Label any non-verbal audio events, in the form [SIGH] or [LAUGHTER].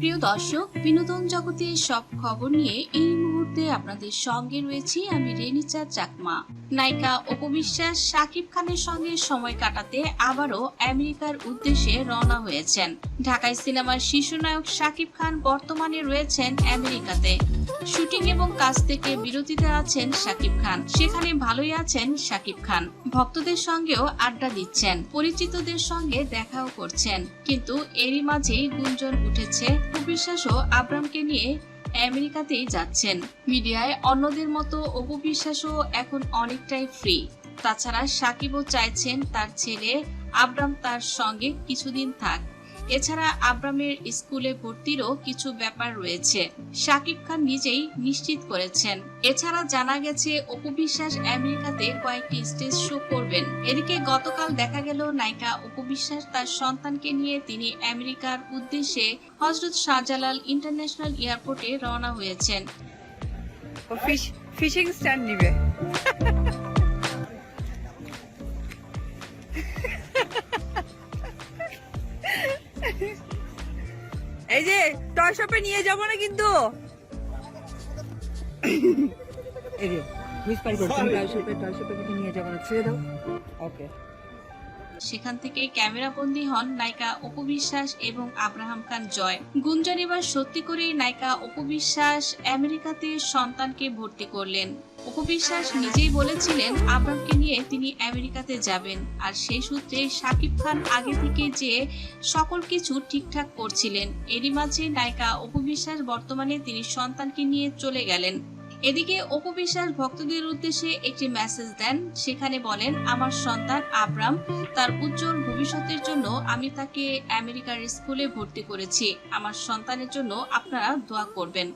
প্রিয় দর্শক, বিনোদন জগতের সব খবর নিয়ে এই মুহূর্তে আপনাদের সঙ্গে রয়েছি আমি রেনিচা চাকমা। নায়িকা অপবিশ্বাস শাকিব খানের সঙ্গে সময় কাটাতে আবারও আমেরিকার উদ্দেশ্যে রওনা হয়েছেন। ঢাকায় সিনেমার শিশু নায়ক শাকিব খান বর্তমানে রয়েছেন আমেরিকাতে। শুটিং এবং কাজ থেকে বিরতিতে আছেন শাকিব খান। সেখানে ভালোই আছেন শাকিব খান। ভক্তদের সঙ্গেও আড্ডা দিচ্ছেন। পরিচিতদের সঙ্গে দেখাও করছেন। কিন্তু এরই মাঝেই গুঞ্জন উঠেছে অবিশ্বাসও আব্রামকে নিয়ে আমেরিকাতেই যাচ্ছেন। মিডিয়ায় অন্যদের মতো অপু বিশ্বাসও এখন অনেকটাই ফ্রি তাছাড়া সাকিবও চাইছেন তার ছেলে আব্রাম তার সঙ্গে কিছুদিন থাক। এছাড়া আব্রামের স্কুলে ভর্তিরও কিছু ব্যাপার রয়েছে। শাকিব খান নিজেই নিশ্চিত করেছেন। এছাড়া জানা গেছে অপু বিশ্বাস আমেরিকাতে কয়েকটি স্টেজ শো করবেন। এদিকে গতকাল দেখা গেল, নায়িকা অপু বিশ্বাস তার সন্তানকে নিয়ে তিনি আমেরিকার উদ্দেশ্যে হজরত শাহজালাল ইন্টারন্যাশনাল এয়ারপোর্টে রওনা হয়েছেন। ফিশ স্ট্যান্ড নিবে। [LAUGHS] এই যে টয় শপে নিয়ে যাব না কিন্তু। এই যে হুইসপার করছেন টয় শপে টয় শপে কিন্তু নিয়ে যাব না ছেড়ে দাও। ওকে সেখান থেকে ক্যামেরাবন্দি হন নায়িকা অপু বিশ্বাস এবং আব্রাহাম খান জয়। গুঞ্জন এবার সত্যি করে নায়িকা অপু বিশ্বাস আমেরিকাতে সন্তানকে ভর্তি করলেন। অপু বিশ্বাস নিজেই বলেছিলেন আব্রামকে নিয়ে তিনি আমেরিকাতে যাবেন। আর সেই সূত্রে শাকিব খান আগে থেকে যে সকল কিছু ঠিকঠাক করছিলেন, এরই মাঝে নায়িকা অপু বিশ্বাস বর্তমানে তিনি সন্তানকে নিয়ে চলে গেলেন। এদিকে অপু বিশ্বাস ভক্তদের উদ্দেশ্যে একটি মেসেজ দেন, সেখানে বলেন, আমার সন্তান আব্রাম, তার উজ্জ্বল ভবিষ্যতের জন্য আমি তাকে আমেরিকার স্কুলে ভর্তি করেছি। আমার সন্তানের জন্য আপনারা দোয়া করবেন।